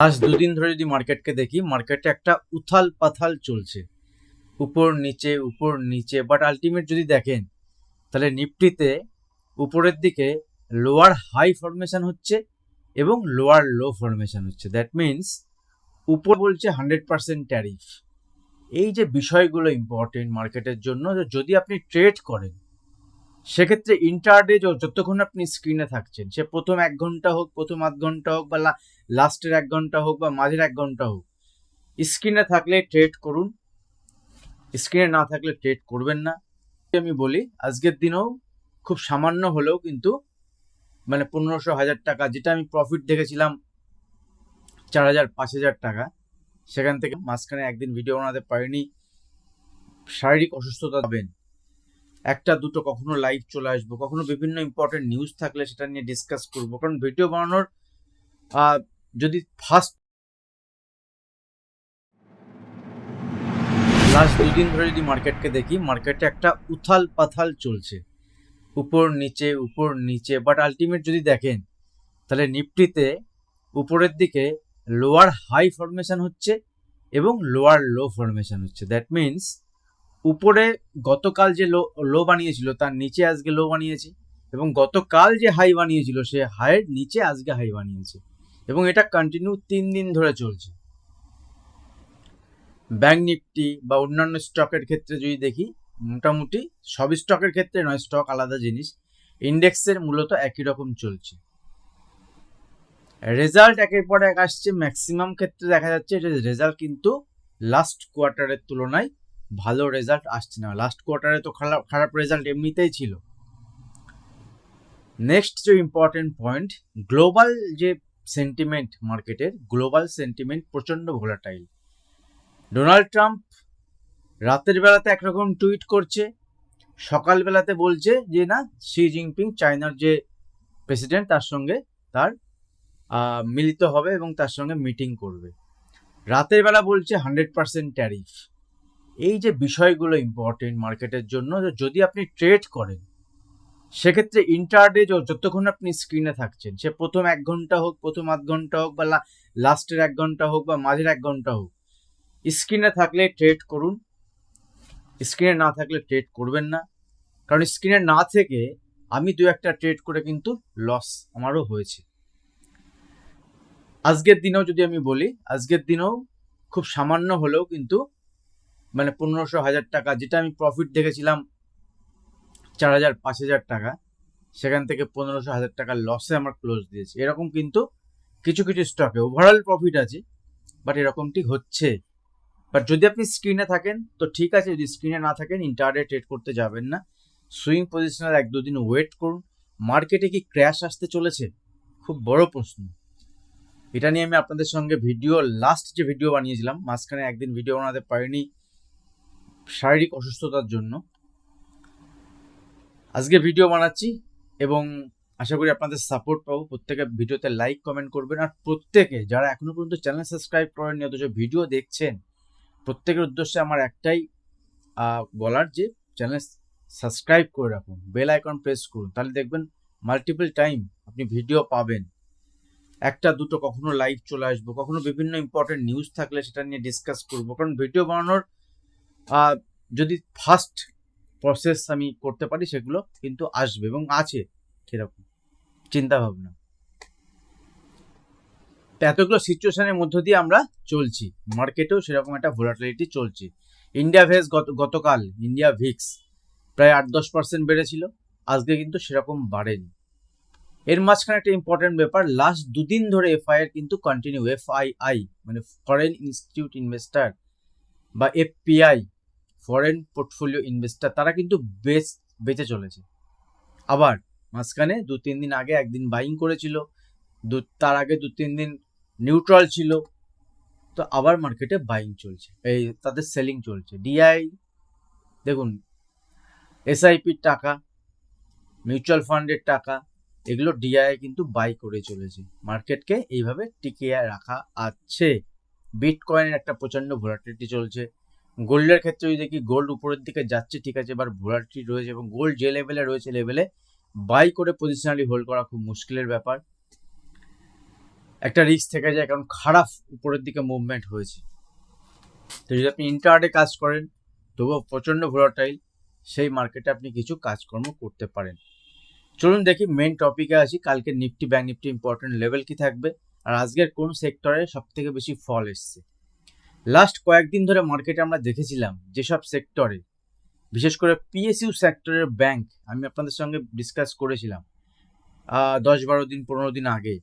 আজ দুদিন ধরে যদি মার্কেটকে দেখি মার্কেটে একটা উথাল পাথাল চলছে। উপর নিচে উপর নিচে বাট আলটিমেট যদি দেখেন, তাহলে নিফটিতে উপরের দিকে লোয়ার হাই ফরমেশন হচ্ছে এবং লোয়ার লো ফরমেশন হচ্ছে। দ্যাট মিন্স উপর বলছে হান্ড্রেড পার্সেন্ট ট্যারিফ এই যে বিষয়গুলো ইম্পর্টেন্ট মার্কেটের জন্য যদি আপনি ট্রেড করেন, সেক্ষেত্রে ইন্টারডে যতক্ষণ আপনি স্ক্রিনে থাকছেন, সে প্রথম এক ঘণ্টা হোক, প্রথম আধ ঘণ্টা হোক বা লাস্টের এক ঘণ্টা হোক বা মাঝের এক ঘণ্টা হোক, স্ক্রিনে থাকলে ট্রেড করুন, স্ক্রিনে না থাকলে ট্রেড করবেন না। আমি বলি, আজকের দিনেও খুব সামান্য হলেও কিন্তু মানে পনেরোশো হাজার টাকা, যেটা আমি প্রফিট দেখেছিলাম, চার হাজার, পাঁচ হাজার টাকা, সেখান থেকে মাঝখানে একদিন ভিডিও বানাতে পারিনি। শারীরিক অসুস্থতা পাবেন। একটা, দুটো, কখনো লাইভ চলে আসব, কখনো বিভিন্ন ইম্পর্টেন্ট নিউজ থাকলে সেটা নিয়ে ডিসকাস করব, কারণ ভিডিও বানানোর যদি ফার্স্ট লাস্ট দুদিন ধরে যদি মার্কেটকে দেখি মার্কেটে একটা উথাল পাথাল চলছে। উপর নিচে উপর নিচে বাট আলটিমেট যদি দেখেন, তাহলে নিফটিতে উপরের দিকে লোয়ার হাই ফরমেশন হচ্ছে এবং লোয়ার লো ফরমেশন হচ্ছে। দ্যাট মিন্স উপরে গতকাল যে লো লো বানিয়েছিল, তার নিচে আজকে লো বানিয়েছে এবং গতকাল যে হাই বানিয়েছিল, সে হাইয়ের নিচে আজকে হাই বানিয়েছে। এবং এটা কন্টিনিউ তিন দিন ধরে চলছে। ব্যাংক নিফটি বা অন্যান্য স্টকের ক্ষেত্রে যদি দেখি, মোটামুটি সব স্টকের ক্ষেত্রে নয় স্টক আলাদা জিনিস। ইন্ডেক্সের মূলত একই রকম চলছে। রেজাল্ট একের পর এক আসছে ম্যাক্সিমাম ক্ষেত্রে দেখা যাচ্ছে যে রেজাল্ট কিন্তু লাস্ট কোয়ার্টারের তুলনায় ভালো রেজাল্ট আসছে না। লাস্ট কোয়ার্টারে তো খারাপ খারাপ রেজাল্ট এমনিতেই ছিল। নেক্সট যে ইম্পর্টেন্ট পয়েন্ট গ্লোবাল যে সেন্টিমেন্ট মার্কেটের গ্লোবাল সেন্টিমেন্ট প্রচণ্ড ভোলাটাইল ডোনাল্ড ট্রাম্প রাতের বেলাতে একরকম টুইট করছে সকালবেলাতে বলছে যে, না শি জিনপিং চায়নার যে প্রেসিডেন্ট তার সঙ্গে তার মিলিত হবে এবং তার সঙ্গে মিটিং করবে। রাতের বেলা বলছে হান্ড্রেড পার্সেন্ট ট্যারিফ এই যে বিষয়গুলো ইম্পর্টেন্ট মার্কেটের জন্য যদি আপনি ট্রেড করেন সেক্ষেত্রে ইন্টারডে যতক্ষণ আপনি স্ক্রিনে থাকছেন, সে প্রথম এক ঘণ্টা হোক, প্রথম আধ ঘণ্টা হোক, বা লাস্টের এক ঘণ্টা হোক, বা মাঝের এক ঘণ্টা হোক স্ক্রিনে থাকলে ট্রেড করুন। স্ক্রিনে না থাকলে ট্রেড করবেন না। কারণ স্ক্রিনে না থেকে আমি দু একটা ট্রেড করে কিন্তু লস আমারও হয়েছে। আজকের দিনেও যদি আমি বলি, আজকের দিনেও খুব সামান্য হলেও কিন্তু মানে পনেরোশো, হাজার টাকা, যেটা আমি প্রফিট দেখেছিলাম চার হাজার, পাঁচ হাজার টাকা, সেখান থেকে পনেরোশো, হাজার টাকা লসে আমার ক্লোজ দিয়েছে। এরকম কিন্তু কিছু কিছু স্টকে ওভারঅল প্রফিট আছে বাট এরকমটি হচ্ছে। বাট যদি আপনি স্ক্রিনে থাকেন, তো ঠিক আছে, যদি স্ক্রিনে না থাকেন ইন্টারডে ট্রেড করতে যাবেন না। সুইং পজিশনাল এক, দুদিন ওয়েট করুন। মার্কেটে কি ক্র্যাশ আসতে চলেছে? খুব বড় প্রশ্ন। এটা নিয়ে আমি আপনাদের সঙ্গে ভিডিও লাস্ট যে ভিডিও বানিয়েছিলাম, মাঝখানে একদিন ভিডিও বানাতে পারিনি শারীরিক অসুস্থতার জন্য। আজকে ভিডিও বানাচ্ছি এবং আশা করি আপনাদের সাপোর্ট পাবো। প্রত্যেকে ভিডিওতে লাইক কমেন্ট করবেন। আর প্রত্যেকে যারা এখনও পর্যন্ত চ্যানেল সাবস্ক্রাইব করেননি, অথচ ভিডিও দেখছেন, প্রত্যেকের উদ্দেশ্যে আমার একটাই বলার যে চ্যানেল সাবস্ক্রাইব করে রাখুন বেল আইকন প্রেস করুন। তাহলে দেখবেন মাল্টিপল টাইম আপনি ভিডিও পাবেন। একটা, দুটো, কখনো লাইভ চলে আসব, কখনো বিভিন্ন ইম্পর্টেন্ট নিউজ থাকলে সেটা নিয়ে ডিসকাস করব। কারণ ভিডিও বানানোর যদি ফার্স্ট প্রসেস আমি করতে পারি, সেগুলো কিন্তু আসবে এবং আছে সেরকম চিন্তা ভাবনা এতগুলো সিচুয়েশনের মধ্য দিয়ে আমরা চলছি। মার্কেটেও সেরকম একটা ভোলাটিলিটি চলছে। ইন্ডিয়া ভেস গত, গতকাল ইন্ডিয়া ভিক্স প্রায় আট দশ পার্সেন্ট বেড়েছিল, আজকে কিন্তু সেরকম বাড়েনি। এর মাঝখানে একটা ইম্পর্টেন্ট ব্যাপার লাস্ট দুদিন ধরে এফআই এর কিন্তু কন্টিনিউ এফআইআই মানে ফরেন ইনস্টিটিউট ইনভেস্টার বা এফপিআই ফরেন পোর্টফোলিও ইনভেস্টার তারা কিন্তু বেচ, বেঁচে চলেছে। আবার মাঝখানে দু তিন দিন আগে একদিন বাইং করেছিল, দু, তার আগে দু তিন দিন নিউট্রাল ছিল, তো আবার মার্কেটে বাইং চলছে। এই তাদের সেলিং চলছে। ডিআই দেখুন এসআইপির টাকা মিউচুয়াল ফান্ডের টাকা, এগুলো ডিআই কিন্তু বাই করে চলেছে। মার্কেটকে এইভাবে টিকিয়ে রাখা আছে। বিটকয়েনের একটা প্রচণ্ড ভোলাটিলিটি চলছে। গোল্ডের ক্ষেত্রে যদি দেখি গোল্ড উপরের দিকে যাচ্ছে, ঠিক আছে, এবার ভোলাটিলিটি রয়েছে এবং গোল্ড যে লেভেলে রয়েছে লেভেলে বাই করে পজিশনালি হোল্ড করা খুব মুশকিলের ব্যাপার। একটা রিস্ক থেকে যায়, কারণ খারাপ উপরের দিকে মুভমেন্ট হয়েছে। তো যদি আপনি ইন্টারডে কাজ করেন, তবুও প্রচণ্ড ভোলাটাইল সেই মার্কেটে আপনি কিছু কাজকর্ম করতে পারেন। চলুন দেখি মেন টপিকে আসি। কালকে Nifty bank Nifty important level কি থাকবে? আর আজকের কোন সেক্টরে সব থেকে বেশি ফল এসছে? লাস্ট কয়েকদিন ধরে মার্কেটে আমরা দেখেছিলাম যেসব সেক্টরে বিশেষ করে পিএসইউ সেক্টরের ব্যাংক আমি আপনাদের সঙ্গে ডিসকাস করেছিলাম দশ বারো দিন, পনেরো দিন আগে,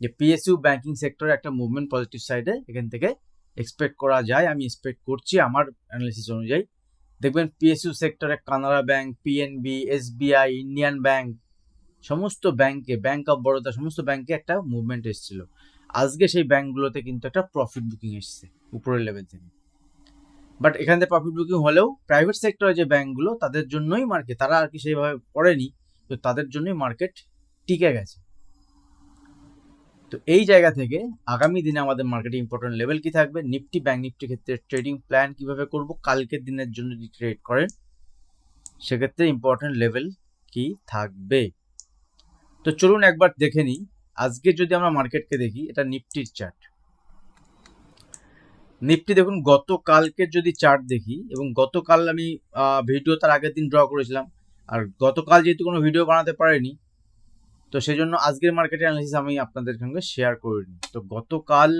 যে পিএসইউ ব্যাংকিং সেক্টরে একটা মুভমেন্ট পজিটিভ সাইডে এখান থেকে এক্সপেক্ট করা যায়, আমি এক্সপেক্ট করছি আমার অ্যানালিসিস অনুযায়ী। দেখবেন পিএসইউ সেক্টরে Canara bank PNB SBI Indian bank সমস্ত ব্যাংকে ব্যাংক অফ বরোদা সমস্ত ব্যাংকে একটা মুভমেন্ট এসেছিল। আজকে সেই ব্যাংকগুলোতে কিন্তু একটা প্রফিট বুকিং এসছে। উপরের লেভেল থেকে। বাট এখান থেকে প্রফিট বুকিং হলেও প্রাইভেট সেক্টরে যে ব্যাঙ্কগুলো তাদের জন্যই মার্কেট তারা আর কি সেইভাবে পড়েনি তো তাদের জন্যই মার্কেট টিকে গেছে। তো এই জায়গা থেকে আগামী দিনে আমাদের মার্কেটে ইম্পর্টেন্ট লেভেল কি থাকবে? নিফটি ব্যাংক নিফটি ক্ষেত্রে ট্রেডিং প্ল্যান কীভাবে করব? কালকের দিনের জন্য যদি ট্রেড করেন, সেক্ষেত্রে ইম্পর্টেন্ট লেভেল কি থাকবে? তো চলুন একবার দেখে নিই। আজকে যদি আমরা মার্কেটকে দেখি, এটা নিফটির চার্ট নিফটি দেখুন গতকালকের যদি চার্ট দেখি, এবং গতকাল আমি ভিডিও তার আগের দিন ড্র করেছিলাম, আর গতকাল যেহেতু কোনো ভিডিও বানাতে পারিনি, তো সেই জন্য আজকের মার্কেটের অ্যানালিসিস আমি আপনাদের সঙ্গে শেয়ার করিনি তো গতকাল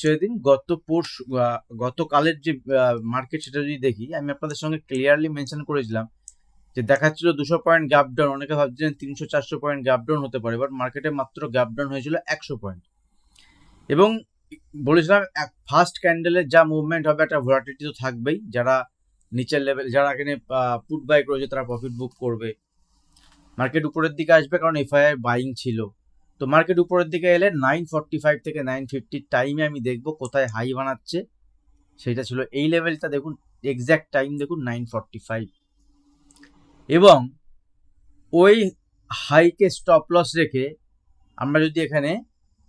সেদিন, গত পরশু গতকালের যে মার্কেট সেটা যদি দেখি, আমি আপনাদের সঙ্গে ক্লিয়ারলি মেনশন করেছিলাম যে দেখাচ্ছিল দুশো পয়েন্ট গ্যাপ ডাউন অনেকে ভাবছিলেন তিনশো চারশো পয়েন্ট গ্যাপ ডাউন হতে পারে বাট মার্কেটে মাত্র গ্যাপ ডাউন হয়েছিল একশো পয়েন্ট এবং বলেছিলাম ফার্স্ট ক্যান্ডেলের যা মুভমেন্ট হবে, একটা ভোলাটিলিটি তো থাকবেই। যারা নিচের লেভেল যারা এখানে পুট বাই করেছে, তারা প্রফিট বুক করবে। মার্কেট উপরের দিকে আসবে, কারণ এফআইআর বাইং ছিল। তো মার্কেট উপরের দিকে এলে নাইন ফর্টি ফাইভ থেকে নাইন ফিফটির টাইমে আমি দেখব কোথায় হাই বানাচ্ছে। সেটা ছিল এই লেভেলটা দেখুন এক্স্যাক্ট টাইম দেখুন নাইন ফর্টি ফাইভ এবং ওই হাইকে স্টপ লস রেখে আমরা যদি এখানে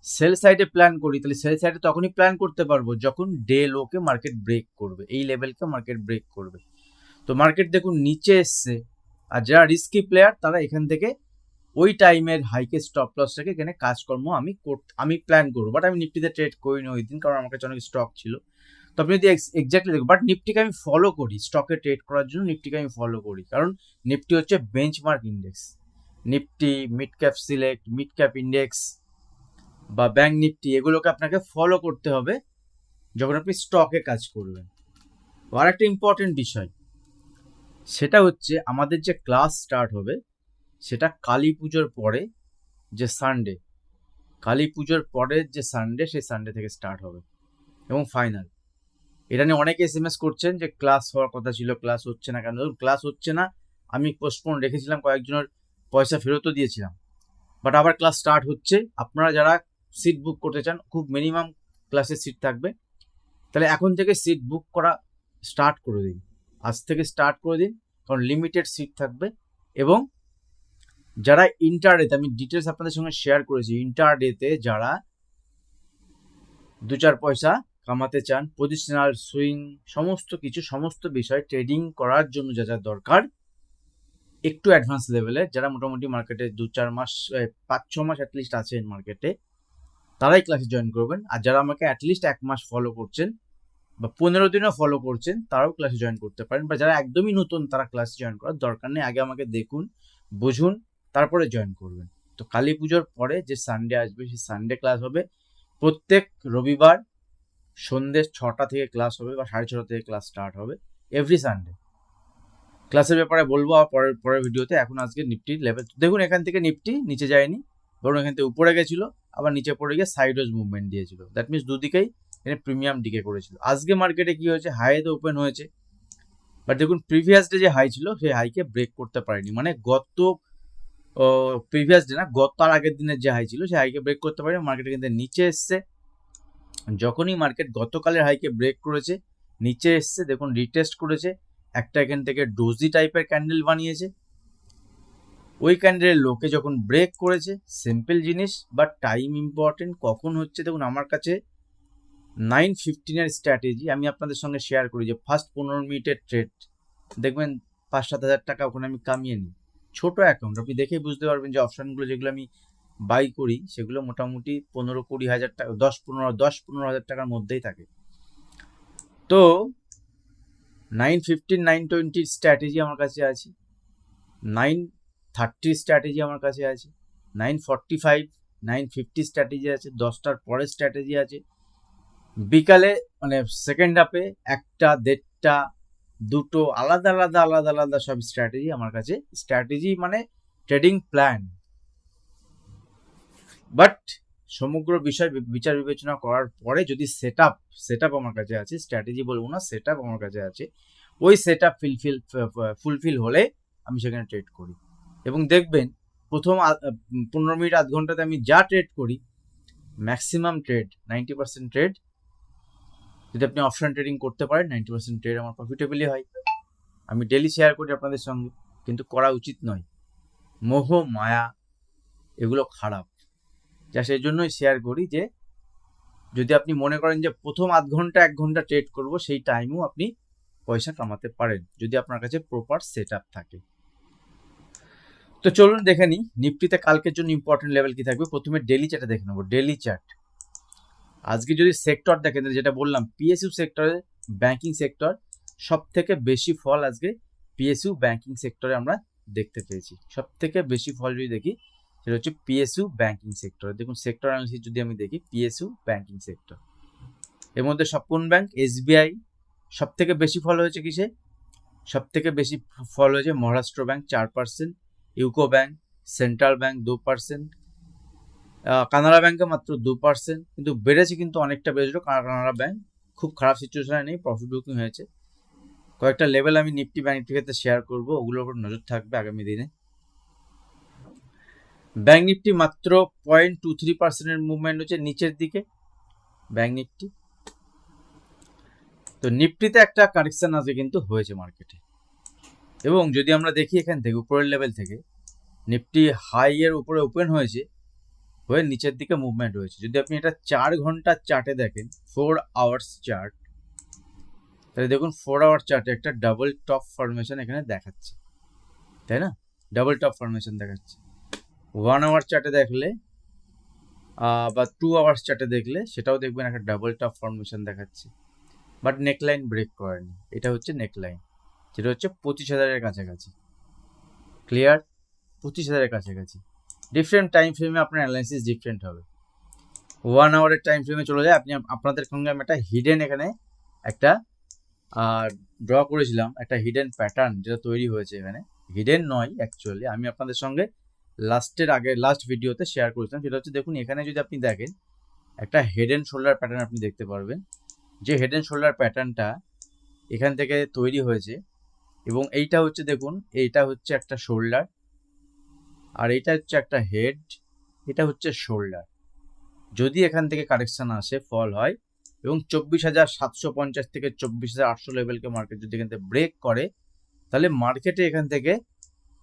সেল সাইডে প্ল্যান করি, তাহলে সেল সাইডে তখনই প্ল্যান করতে পারব যখন ডে লোকে মার্কেট ব্রেক করবে, এই লেভেলকে মার্কেট ব্রেক করবে। তো মার্কেট দেখুন নিচে এসছে, আর যারা রিস্কি প্লেয়ার তারা এখান থেকে ওই টাইমের হাইকে স্টপ লস রেখে এখানে কাজকর্ম আমি আমি প্ল্যান করব। বাট আমি নিফটিতে ট্রেড করিনি ওই দিন কারণ আমার কাছে অনেক স্টক ছিল। তো আপনি যদি এক্স্যাক্টলি দেখুন বাট নিফটিকে আমি ফলো করি স্টকে ট্রেড করার জন্য নিফটিকে আমি ফলো করি। কারণ নিফটি হচ্ছে benchmark index Nifty mid cap select mid cap index বা ব্যাংক নিফটি এগুলোকে আপনাকে ফলো করতে হবে যখন আপনি স্টকে কাজ করবেন। আর একটা ইম্পর্টেন্ট বিষয়, সেটা হচ্ছে আমাদের যে ক্লাস স্টার্ট হবে, সেটা কালী পুজোর পরে যে সানডে কালী পুজোর পরের যে সানডে সেই সানডে থেকে স্টার্ট হবে এবং ফাইনাল এটা নিয়ে অনেকে এস এম এস করছেন যে ক্লাস হওয়ার কথা ছিল ক্লাস হচ্ছে না কেন? ক্লাস হচ্ছে না, আমি পোস্টপোন রেখেছিলাম, কয়েকজনের পয়সা ফেরতও দিয়েছিলাম। বাট আবার ক্লাস স্টার্ট হচ্ছে। আপনারা যারা সিট বুক করতে চান, খুব মিনিমাম ক্লাসের সিট থাকবে। তাহলে এখন থেকে সিট বুক করা স্টার্ট করে দিন। আজ থেকে স্টার্ট করে দিন, কারণ লিমিটেড সিট থাকবে এবং যারা ইন্টারডেতে আমি ডিটেলস আপনাদের সঙ্গে শেয়ার করেছি ইন্টারডেতে যারা দু চার পয়সা কামাতে চান পজিশনাল সুইং সমস্ত কিছু, সমস্ত বিষয় ট্রেডিং করার জন্য যা যা দরকার, একটু অ্যাডভান্স লেভেলে যারা মোটামুটি মার্কেটে দু চার মাস পাঁচ ছ মাস অ্যাটলিস্ট আছেন মার্কেটে তারাই ক্লাসে জয়েন করবেন। আর যারা আমাকে অ্যাটলিস্ট এক মাস ফলো করছেন বা পনেরো দিনও ফলো করছেন, তারাও ক্লাসে জয়েন করতে পারেন। বা যারা একদমই নতুন, তারা ক্লাসে জয়েন করার দরকার নেই। আগে আমাকে দেখুন, বুঝুন, তারপরে জয়েন করবেন। তো কালী পুজোর পরে যে সানডে আসবে, সেই সানডে ক্লাস হবে। প্রত্যেক রবিবার সন্ধ্যে ছটা থেকে ক্লাস হবে বা সাড়ে ছটা থেকে ক্লাস স্টার্ট হবে। এভরি সানডে ক্লাসের ব্যাপারে বলব আর পরের পরের ভিডিওতে এখন আজকে নিফটির লেভেল দেখুন, এখান থেকে নিফটি নিচে যায়নি ধরুন এখান থেকে উপরে গেছিল। আবার নিচে পড়ে গিয়ে সাইডওয়েজ মুভমেন্ট দিয়েছিল। দ্যাট মিনস দুদিকেই এখানে প্রিমিয়াম ডিকে করেছিল। আজকে মার্কেটে কি হয়েছে? হাইতে ওপেন হয়েছে। বাট দেখুন প্রিভিয়াস ডে যে হাই ছিল, সেই হাইকে ব্রেক করতে পারেনি। মানে গত প্রিভিয়াস ডে না, গত তার আগের দিনের যে হাই ছিল, সেই হাইকে ব্রেক করতে পারেনি। মার্কেটে কিন্তু নিচে এসছে। যখনই মার্কেট গতকালের হাইকে ব্রেক করেছে, নিচে এসছে, দেখুন রিটেস্ট করেছে। একটা এখান থেকে ডোজি টাইপের ক্যান্ডেল বানিয়েছে। ওই ক্যান্ডেলের লোকে যখন ব্রেক করেছে সিম্পল জিনিস বাট টাইম ইম্পর্টেন্ট কখন হচ্ছে দেখুন আমার কাছে নাইন ফিফটিনের স্ট্র্যাটেজি আমি আপনাদের সঙ্গে শেয়ার করি যে ফার্স্ট পনেরো মিনিটের ট্রেড দেখবেন পাঁচ সাত হাজার টাকা ওখানে আমি কামিয়ে নিই। ছোটো অ্যাকাউন্ট আপনি দেখেই বুঝতে পারবেন যে অপশানগুলো যেগুলো আমি বাই করি, সেগুলো মোটামুটি পনেরো কুড়ি হাজার টাকা, দশ পনেরো দশ পনেরো হাজার টাকার মধ্যেই থাকে। তো নাইন ফিফটিন নাইন টোয়েন্টির স্ট্র্যাটেজি আমার কাছে আছে। নাইন থার্টির স্ট্র্যাটেজি আমার কাছে আছে nine forty five nine fifty strategy আছে, দশটার পরের স্ট্র্যাটেজি আছে। বিকালে মানে সেকেন্ড হাফে একটা, দেড়টা, দুটো, আলাদা আলাদা আলাদা আলাদা সব স্ট্র্যাটেজি আমার কাছে স্ট্র্যাটেজি মানে ট্রেডিং প্ল্যান বাট সমগ্র বিষয় বিচার বিবেচনা করার পরে যদি সেট আপ সেট আপ আমার কাছে আছে স্ট্র্যাটেজি বলব না সেট আপ আমার কাছে আছে, ওই সেট আপ ফিলফিল ফুলফিল হলে আমি সেখানে ট্রেড করি। এবং দেখবেন প্রথম পনেরো মিনিট, আধ ঘন্টাতে আমি যা ট্রেড করি maximum trade ninety percent trade যদি আপনি অপশন ট্রেডিং করতে পারেন নাইনটি পার্সেন্ট ট্রেড আমার প্রফিটেবলই হয়। আমি ডেলি শেয়ার করি আপনাদের সঙ্গে, কিন্তু করা উচিত নয়। মোহ, মায়া, এগুলো খারাপ। যা সেই জন্যই শেয়ার করি যে, যদি আপনি মনে করেন যে প্রথম আধ ঘণ্টা, এক ঘণ্টা ট্রেড করব, সেই টাইমেও আপনি পয়সা কামাতে পারেন, যদি আপনার কাছে প্রপার সেট থাকে। তো চলুন দেখে নিই, নিফটিতে কালকের জন্য ইম্পর্টেন্ট লেভেল কি থাকবে? প্রথমে ডেলি চার্টে দেখে নেব ডেলি চার্ট আজকে যদি সেক্টর দেখেন যেটা বললাম পিএসইউ সেক্টরে ব্যাংকিং সেক্টর সব থেকে বেশি ফল আজকে পিএসইউ ব্যাংকিং সেক্টরে আমরা দেখতে পেয়েছি। সব থেকে বেশি ফল যদি দেখি, সেটা হচ্ছে পিএসইউ ব্যাংকিং সেক্টর দেখুন সেক্টর অ্যানালিসিস যদি আমি দেখি পিএসইউ ব্যাংকিং সেক্টর এর মধ্যে কোন ব্যাংক এসবিআই সব থেকে বেশি ফল হয়েছে কিসে? সব থেকে বেশি ফল হয়েছে মহারাষ্ট্র ব্যাংক চার percent UCO bank, central bank দু পার্সেন্ট কানাড়া ব্যাংকে মাত্র দু পার্সেন্ট, কিন্তু বেড়েছে কিন্তু অনেকটা বেড়েছিল। কানাড়া ব্যাংক খুব খারাপ সিচুয়েশনে নেই প্রফিট বুকিং হয়েছে। কয়েকটা লেভেল আমি নিফটি ব্যাংক ক্ষেত্রে শেয়ার করব, ওগুলোর উপর নজর থাকবে আগামী দিনে। ব্যাংক নিফটি মাত্র পয়েন্ট টু থ্রি পার্সেন্টের মুভমেন্ট হচ্ছে নিচের দিকে, ব্যাংক নিফটি তো নিফটিতে একটা কারেকশন আজকে কিন্তু হয়েছে মার্কেটে এবং যদি আমরা দেখি এখান থেকে, উপরের লেভেল থেকে নিফটি হাই এর উপরে ওপেন হয়েছে, হয়ে নিচের দিকে মুভমেন্ট হয়েছে যদি আপনি এটা চার ঘণ্টার চার্টে দেখেন ফোর আওয়ার্স চার্ট তাহলে দেখুন ফোর আওয়ার চার্টে একটা ডাবল টপ ফরমেশন এখানে দেখাচ্ছে। তাই না? ডাবল টপ ফরমেশন দেখাচ্ছে। ওয়ান আওয়ার চার্টে দেখলে বা টু আওয়ার্স চার্টে দেখলে, সেটাও দেখবেন একটা ডাবল টপ ফরমেশন দেখাচ্ছে। বাট নেকলাইন ব্রেক করেনি। এটা হচ্ছে নেকলাইন যেটা হচ্ছে পঁচিশ হাজারের কাছাকাছি। ক্লিয়ার পঁচিশ হাজারের কাছাকাছি। ডিফারেন্ট টাইম ফ্রেমে আপনার অ্যানালাইসিস ডিফারেন্ট হবে। ওয়ান আওয়ারের টাইম ফ্রেমে চলে যায়। আপনি আপনাদের সঙ্গে আমি একটা হিডেন এখানে একটা ড্র করেছিলাম। একটা হিডেন প্যাটার্ন যেটা তৈরি হয়েছে এখানে। হিডেন নয় অ্যাকচুয়ালি আমি আপনাদের সঙ্গে লাস্টের আগে লাস্ট ভিডিওতে শেয়ার করেছিলাম। সেটা হচ্ছে দেখুন, এখানে যদি আপনি দেখেন, একটা হেড অ্যান্ড শোল্ডার প্যাটার্ন আপনি দেখতে পারবেন। যে হেড অ্যান্ড শোল্ডার প্যাটার্নটা এখান থেকে তৈরি হয়েছে এবং এইটা হচ্ছে দেখুন, এইটা হচ্ছে একটা শোল্ডার আর এটা হচ্ছে একটা হেড এটা হচ্ছে শোল্ডার যদি এখান থেকে কারেকশান আসে ফল হয় এবং চব্বিশ হাজার সাতশো পঞ্চাশ থেকে চব্বিশ হাজার আটশো লেভেলকে মার্কেট যদি এখান থেকে ব্রেক করে, তাহলে মার্কেটে এখান থেকে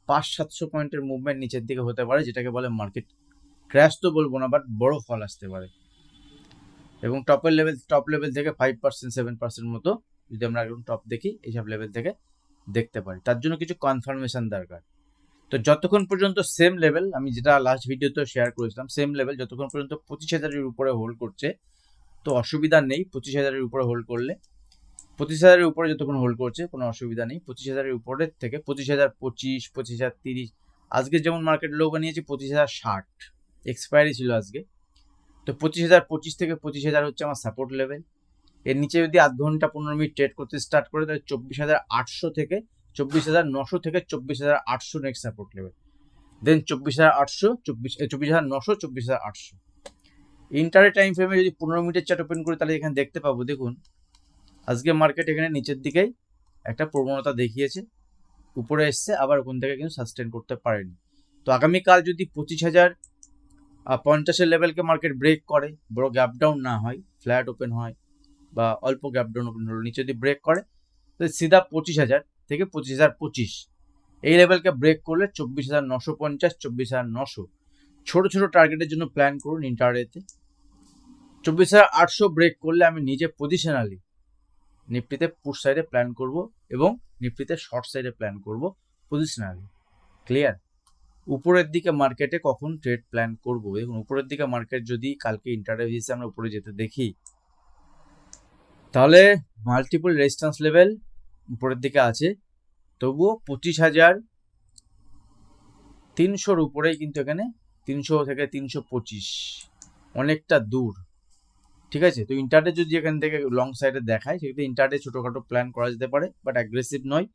পাঁচ সাতশো পয়েন্টের মুভমেন্ট নিচের দিকে হতে পারে, যেটাকে বলে মার্কেট ক্র্যাশ তো বলব না বাট বড় ফল আসতে পারে। এবং টপের লেভেল টপ লেভেল থেকে ফাইভ পার্সেন্ট সেভেন পার্সেন্ট মতো যদি আমরা একদম টপ দেখি, এইসব লেভেল থেকে দেখতে পারি। তার জন্য কিছু কনফার্মেশন দরকার। তো যতক্ষণ পর্যন্ত সেম লেভেল আমি যেটা লাস্ট ভিডিওতে শেয়ার করেছিলাম সেম লেভেল যতক্ষণ পর্যন্ত পঁচিশ হাজারের উপরে হোল্ড করছে, তো অসুবিধা নেই, পঁচিশ হাজারের উপরে হোল্ড করলে। পঁচিশ হাজারের উপরে যতক্ষণ হোল্ড করছে, কোনো অসুবিধা নেই। পঁচিশ হাজারের উপরের থেকে পঁচিশ হাজার পঁচিশ পঁচিশ হাজার তিরিশ, আজকে যেমন মার্কেট লো বানিয়েছে, পঁচিশ হাজার ষাট। এক্সপায়ারি ছিল আজকে। তো পঁচিশ হাজার পঁচিশ থেকে পঁচিশ হাজার হচ্ছে আমার সাপোর্ট লেভেল এর নিচে যদি আধ ঘণ্টা পনেরো মিনিট ট্রেড করতে স্টার্ট করে, তাহলে চব্বিশ হাজার আটশো থেকে চব্বিশ হাজার নশো থেকে চব্বিশ হাজার আটশো নেক্সট সাপোর্ট লেভেল দেন চব্বিশ হাজার আটশো, চব্বিশ চব্বিশ হাজার নশো, চব্বিশ হাজার আটশো। ইন্টারে টাইম ফ্রেমে যদি পনেরো মিনিটের চার্ট ওপেন করি, তাহলে এখানে দেখতে পাবো, দেখুন, আজকে মার্কেট এখানে নিচের দিকেই একটা প্রবণতা দেখিয়েছে, উপরে এসছে, আবার ওখান থেকে কিন্তু সাস্টেন করতে পারেনি। তো আগামীকাল যদি পঁচিশ হাজার পঞ্চাশের লেভেলকে মার্কেট ব্রেক করে, বড় গ্যাপ ডাউন না হয় ফ্ল্যাট ওপেন হয় বা অল্প গ্যাপ ডাউন ওপেন হলো নিচে যদি ব্রেক করে তো সিধা পঁচিশ হাজার থেকে পঁচিশ হাজার পঁচিশ। এই লেভেলকে ব্রেক করলে চব্বিশ হাজার নশো পঞ্চাশ, চব্বিশ হাজার নশো। ছোটো ছোটো টার্গেটের জন্য প্ল্যান করুন ইন্টারডেতে চব্বিশ হাজার আটশো ব্রেক করলে আমি নিজে পজিশনালি নিফটিতে পুশ সাইডে প্ল্যান করব এবং নিফটিতে শর্ট সাইডে প্ল্যান করব পজিশনালি ক্লিয়ার উপরের দিকে মার্কেটে কখন ট্রেড প্ল্যান করব? দেখুন, উপরের দিকে মার্কেট যদি কালকে ইন্টারডে হিসেবে আমরা উপরে যেতে দেখি তাহলে মাল্টিপল রেজিস্ট্যান্স লেভেল উপরের দিকে আছে। তবুও পঁচিশ হাজার তিনশোর উপরেই কিন্তু এখানে তিনশো থেকে তিনশো পঁচিশ। অনেকটা দূর। ঠিক আছে? তো ইন্টারডে যদি এখান থেকে লং সাইডে দেখায়, সেক্ষেত্রে ইন্টারডে ছোটোখাটো প্ল্যান করা যেতে পারে বাট অ্যাগ্রেসিভ নয়।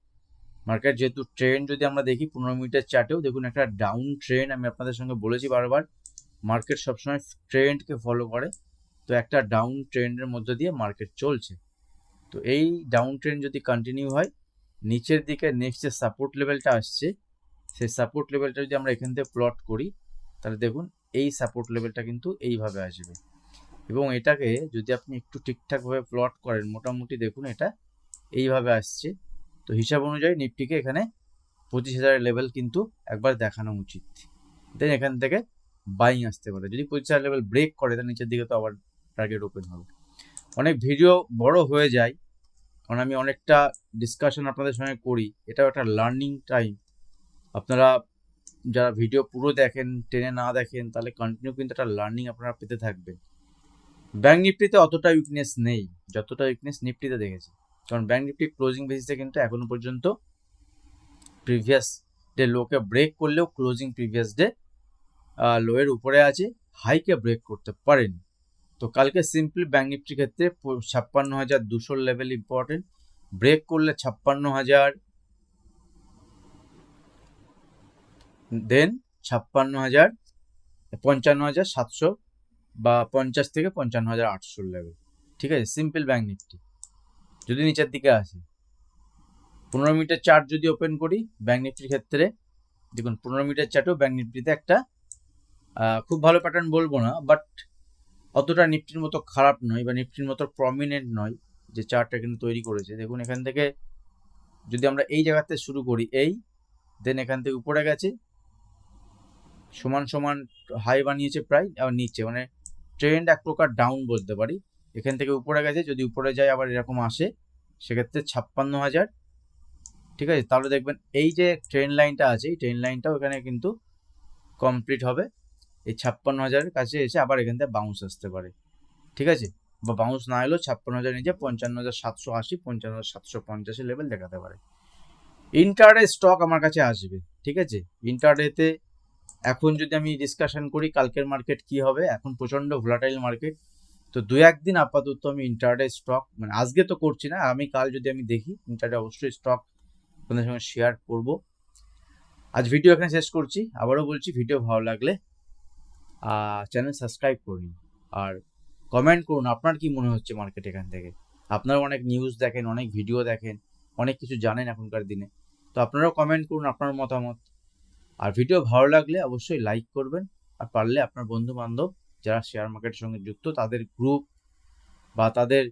মার্কেট যেহেতু ট্রেন যদি আমরা দেখি, পনেরো মিনিটের চার্টেও দেখুন একটা ডাউন ট্রেন আমি আপনাদের সঙ্গে বলেছি বারবার মার্কেট সবসময় ট্রেন্ডকে ফলো করে। তো একটা ডাউন ট্রেন্ডের মধ্যে দিয়ে মার্কেট চলছে। তো এই ডাউন ট্রেন্ড যদি কন্টিনিউ হয়, নিচের দিকে নেক্সট যে সাপোর্ট লেভেলটা আসছে, সেই সাপোর্ট লেভেলটা যদি আমরা এখান থেকে প্লট করি, তাহলে দেখুন এই সাপোর্ট লেভেলটা কিন্তু এইভাবে আসবে। এবং এটাকে যদি আপনি একটু ঠিকঠাকভাবে প্লট করেন, মোটামুটি দেখুন এটা এইভাবে আসছে। তো হিসাব অনুযায়ী নিফটিকে এখানে পঁচিশ হাজারের লেভেল কিন্তু একবার দেখানো উচিত। দেন এখান থেকে বাইং আসতে পারে। যদি পঁচিশ হাজার লেভেল ব্রেক করে, তাহলে নিচের দিকে তো আবার টার্গেট ওপেন হবে। অনেক ভিডিও বড় হয়ে যায়, কারণ আমি অনেকটা ডিসকাশন আপনাদের সঙ্গে করি। এটাও একটা লার্নিং টাইম আপনারা যারা ভিডিও পুরো দেখেন, টেনে না দেখেন, তাহলে কন্টিনিউ কিন্তু একটা লার্নিং আপনারা পেতে থাকবেন। ব্যাঙ্ক নিফটিতে অতটা উইকনেস নেই, যতটা উইকনেস নিফটিতে দেখেছি। কারণ ব্যাঙ্ক নিফটি ক্লোজিং বেসিসে কিন্তু এখনও পর্যন্ত প্রিভিয়াস ডে লোকে ব্রেক করলেও ক্লোজিং প্রিভিয়াস ডে লোয়ের উপরে আছে হাইকে ব্রেক করতে পারেনি। তো কালকে সিম্পলি ব্যাঙ্ক নিফটির ক্ষেত্রে ছাপ্পান্ন হাজার দুশোর লেভেল ইম্পর্টেন্ট ব্রেক করলে ছাপ্পান্ন হাজার। দেন ছাপ্পান্ন হাজার, পঞ্চান্ন হাজার সাতশো বা পঞ্চাশ থেকে পঞ্চান্ন হাজার আটশোর লেভেল ঠিক আছে? সিম্পল ব্যাঙ্ক নিফটি যদি নিচের দিকে আসে। পনেরো মিটার চার্ট যদি ওপেন করি ব্যাঙ্ক নিফটির ক্ষেত্রে, দেখুন, পনেরো মিটার চার্টেও ব্যাঙ্ক নিফটিতে একটা খুব ভালো প্যাটার্ন বলব না বাট অতটা নিফটির মতো খারাপ নয় বা নিফটির মতো প্রমিনেন্ট নয় যে চার্টটা কিন্তু তৈরি করেছে। দেখুন, এখান থেকে যদি আমরা এই জায়গাতে শুরু করি, এই দেন এখান থেকে উপরে গেছে, সমান সমান হাই বানিয়েছে প্রায়, আবার নিচে মানে ট্রেন্ড এক প্রকার ডাউন বলতে পারি। এখান থেকে উপরে গেছে, যদি উপরে যায় আবার এরকম আসে, সেক্ষেত্রে ছাপ্পান্ন হাজার, ঠিক আছে? তাহলে দেখবেন এই যে ট্রেন লাইনটা আছে, এই ট্রেন লাইনটাও এখানে কিন্তু কমপ্লিট হবে। এই ছাপ্পান্ন হাজারের কাছে এসে আবার এখান থেকে বাউন্স আসতে পারে। ঠিক আছে? বা বাউন্স না এলেও ছাপ্পান্ন হাজার নিচে পঞ্চান্ন হাজার সাতশো আশি, পঞ্চান্ন হাজার সাতশো পঞ্চাশের লেভেল দেখাতে পারে। ইন্টারডে স্টক আমার কাছে আসবে, ঠিক আছে? ইন্টারডেতে এখন যদি আমি ডিসকাশন করি কালকের মার্কেট কি হবে, এখন প্রচণ্ড ভোলাটাইল মার্কেট তো দু একদিন আপাতত আমি ইন্টারডে স্টক মানে আজকে তো করছি না, আমি কাল যদি আমি দেখি ইন্টারডে অবশ্যই স্টক আপনাদের সঙ্গে শেয়ার করব। আজ ভিডিও এখানে শেষ করছি, আবারও বলছি ভিডিও ভালো লাগলে চ্যানেল সাবস্ক্রাইব করুন। আর কমেন্ট করুন, আপনার কি মনে হচ্ছে মার্কেট এখান থেকে? আপনারা অনেক নিউজ দেখেন, অনেক ভিডিও দেখেন, অনেক কিছু জানেন এখনকার দিনে। তো আপনারাও কমেন্ট করুন আপনার মতামত। আর ভিডিও ভালো লাগলে অবশ্যই লাইক করবেন। আর পারলে আপনার বন্ধু বান্ধব যারা শেয়ার মার্কেটের সঙ্গে যুক্ত, তাদের গ্রুপ বা তাদের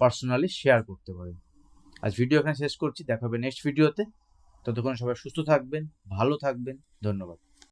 পার্সোনালি শেয়ার করতে পারেন। আজ ভিডিও এখানে শেষ করছি। দেখা হবে নেক্সট ভিডিওতে ততক্ষণ সবাই সুস্থ থাকবেন, ভালো থাকবেন। ধন্যবাদ।